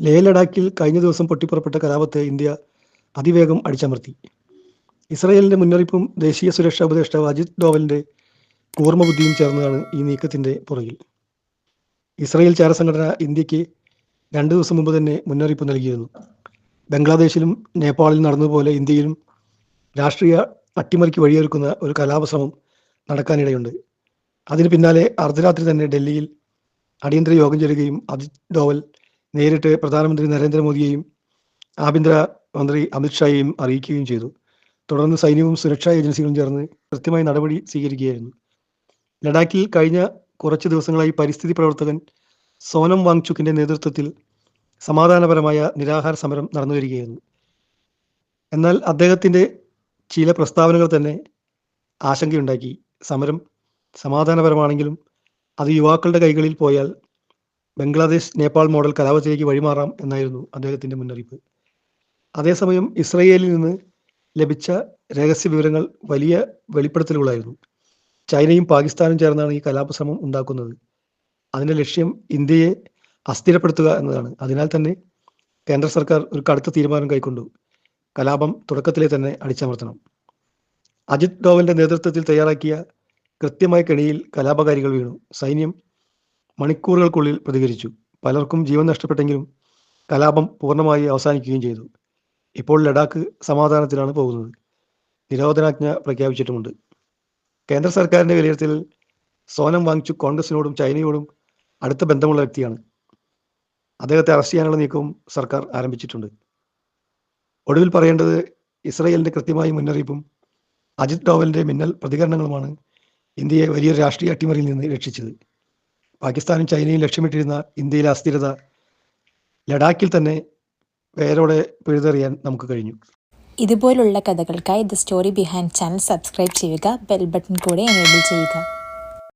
ലേ ലഡാക്കിൽ കഴിഞ്ഞ ദിവസം പൊട്ടിപ്പുറപ്പെട്ട കലാപത്തെ ഇന്ത്യ അതിവേഗം അടിച്ചമർത്തി. ഇസ്രയേലിന്റെ മുന്നറിയിപ്പും ദേശീയ സുരക്ഷാ ഉപദേഷ്ടാവ് അജിത് ഡോവലിന്റെ കൂർമ്മബുദ്ധിയും ചേർന്നതാണ് ഈ നീക്കത്തിന്റെ പുറകിൽ. ഇസ്രയേൽ ചാരസംഘടന ഇന്ത്യയ്ക്ക് രണ്ടു ദിവസം മുമ്പ് തന്നെ മുന്നറിയിപ്പ് നൽകിയിരുന്നു. ബംഗ്ലാദേശിലും നേപ്പാളിലും നടന്നതുപോലെ ഇന്ത്യയിലും രാഷ്ട്രീയ അട്ടിമറിക്ക് വഴിയൊരുക്കുന്ന ഒരു കലാപശ്രമം നടക്കാനിടയുണ്ട്. അതിന് പിന്നാലെ അർദ്ധരാത്രി തന്നെ ഡൽഹിയിൽ അടിയന്തര യോഗം ചേരുകയും അജിത് ഡോവൽ നേരിട്ട് പ്രധാനമന്ത്രി നരേന്ദ്രമോദിയെയും ആഭ്യന്തര മന്ത്രി അമിത്ഷായെയും അറിയിക്കുകയും ചെയ്തു. തുടർന്ന് സൈന്യവും സുരക്ഷാ ഏജൻസികളും ചേർന്ന് കൃത്യമായി നടപടി സ്വീകരിക്കുകയായിരുന്നു. ലഡാക്കിൽ കഴിഞ്ഞ കുറച്ച് ദിവസങ്ങളായി പരിസ്ഥിതി പ്രവർത്തകൻ സോനം വാങ്ചുക്കിന്റെ നേതൃത്വത്തിൽ സമാധാനപരമായ നിരാഹാര സമരം നടന്നു വരികയായിരുന്നു. എന്നാൽ അദ്ദേഹത്തിന്റെ ചില പ്രസ്താവനകൾ തന്നെ ആശങ്കയുണ്ടാക്കി. സമരം സമാധാനപരമാണെങ്കിലും അത് യുവാക്കളുടെ കൈകളിൽ പോയാൽ ബംഗ്ലാദേശ് നേപ്പാൾ മോഡൽ കലാപത്തിലേക്ക് വഴിമാറാം എന്നായിരുന്നു അദ്ദേഹത്തിന്റെ മുന്നറിയിപ്പ്. അതേസമയം ഇസ്രയേലിൽ നിന്ന് ലഭിച്ച രഹസ്യ വിവരങ്ങൾ വലിയ വെളിപ്പെടുത്തലുകളായിരുന്നു. ചൈനയും പാകിസ്ഥാനും ചേർന്നാണ് ഈ കലാപശ്രമം ഉണ്ടാക്കുന്നത്. അതിന്റെ ലക്ഷ്യം ഇന്ത്യയെ അസ്ഥിരപ്പെടുത്തുക എന്നതാണ്. അതിനാൽ തന്നെ കേന്ദ്ര സർക്കാർ ഒരു കടുത്ത തീരുമാനം കൈക്കൊണ്ടു. കലാപം തുടക്കത്തിലെ തന്നെ അടിച്ചമർത്തണം. അജിത് ഡോവലിന്റെ നേതൃത്വത്തിൽ തയ്യാറാക്കിയ കൃത്യമായ കെണിയിൽ കലാപകാരികൾ വീണു. സൈന്യം മണിക്കൂറുകൾക്കുള്ളിൽ പ്രതികരിച്ചു. പലർക്കും ജീവൻ നഷ്ടപ്പെട്ടെങ്കിലും കലാപം പൂർണമായി അവസാനിക്കുകയും ചെയ്തു. ഇപ്പോൾ ലഡാക്ക് സമാധാനത്തിലാണ് പോകുന്നത്. നിരോധനാജ്ഞ പ്രഖ്യാപിച്ചിട്ടുമുണ്ട്. കേന്ദ്ര സർക്കാരിന്റെ വിലയിരുത്തലിൽ സോനം വാങ്ങിച്ചു കോൺഗ്രസിനോടും ചൈനയോടും അടുത്ത ബന്ധമുള്ള വ്യക്തിയാണ്. അദ്ദേഹത്തെ അറസ്റ്റ് ചെയ്യാനുള്ള നീക്കവും സർക്കാർ ആരംഭിച്ചിട്ടുണ്ട്. ഒടുവിൽ പറയേണ്ടത് ഇസ്രയേലിന്റെ കൃത്യമായ മുന്നറിയിപ്പും അജിത് ഡോവലിന്റെ മിന്നൽ പ്രതികരണങ്ങളുമാണ് ഇന്ത്യയെ വലിയൊരു രാഷ്ട്രീയ അട്ടിമറിയിൽ നിന്ന് രക്ഷിച്ചത്. പാകിസ്ഥാനും ചൈനയും ലക്ഷ്യമിട്ടിരുന്ന ഇന്ത്യയിലെ അസ്ഥിരത ലഡാക്കിൽ തന്നെ വേരോടെ പിഴുതെറിയാൻ നമുക്ക് കഴിഞ്ഞു. ഇതുപോലുള്ള കഥകൾക്കായി the story behind channel subscribe ചെയ്യുക ബെൽ ബട്ടൺ കൂടെ എനേബിൾ ചെയ്യുക.